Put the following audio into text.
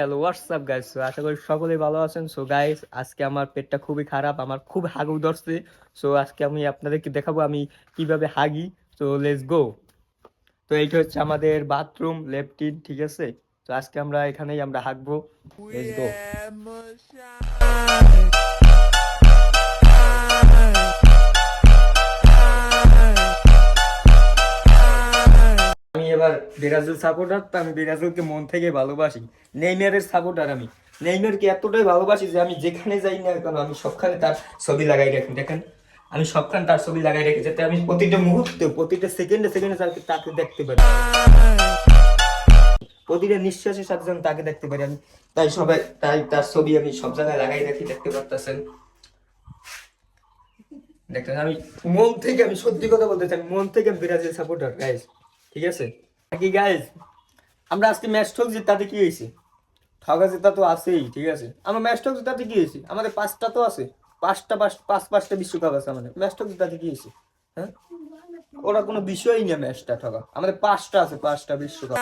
Hello WhatsApp guys so আশা করি সকলেই ভালো আছেন। সো গাইস আজকে আমার পেটটা খুবই খারাপ, আমার খুব হাগু ধরছে। সো আজকে আমি আপনাদেরকে দেখাবো আমি কীভাবে হাগি। তো লেটস গো তো, এইটা হচ্ছে আমাদের বাথরুম লেফটিন ঠিক আছে? তো আজকে আমরা এখানেই আমরা হাগবো। লেটস গো এবার ব্রাজিল সাপোর্টার তো আমি ব্রাজিলকে মন থেকে ভালোবাসি। নেইমারের সাপোর্টার আমি। নেইমারকে এতটাই ভালোবাসি যে আমি যেখানে যাই না কেন, আমি সবখানে তার ছবি লাগাই রাখি। দেখেন, আমি সবখানে তার ছবি লাগাই রাখি যাতে আমি প্রতিটা মুহূর্তে, প্রতিটা সেকেন্ডে সেকেন্ডে তাকে তাকে দেখতে পারি। প্রতিটা নিঃশ্বাসের সাথে যেন তাকে দেখতে পারি আমি। তাই সবাই তাই তার ছবি আমি সব জায়গায় লাগাই রাখি, দেখতে পারতেছেন। দেখেন, আমি মন থেকে আমি সত্যি কথা বলতে চাই, মন থেকে আমি ব্রাজিল সাপোর্টার গাইজ ঠিক আছে? কি গাইজ আমরা আজকে ম্যাচ ঠকছি, তাতে কি হয়েছে? ঠকা জেতা তো আছেই, ঠিক আছে। আমরা ম্যাচ ঠক তাতে কি হয়েছে? আমাদের পাঁচটা তো আছে। পাঁচটা পাঁচ পাঁচ পাঁচটা বিশ্বকাপ আছে আমাদের। ম্যাচ ঠক তাতে কি হয়েছে? হ্যাঁ? ওরা কোনো বিষয়ই না ম্যাচটা ঠকা। আমাদের পাঁচটা আছে, পাঁচটা বিশ্বকাপ।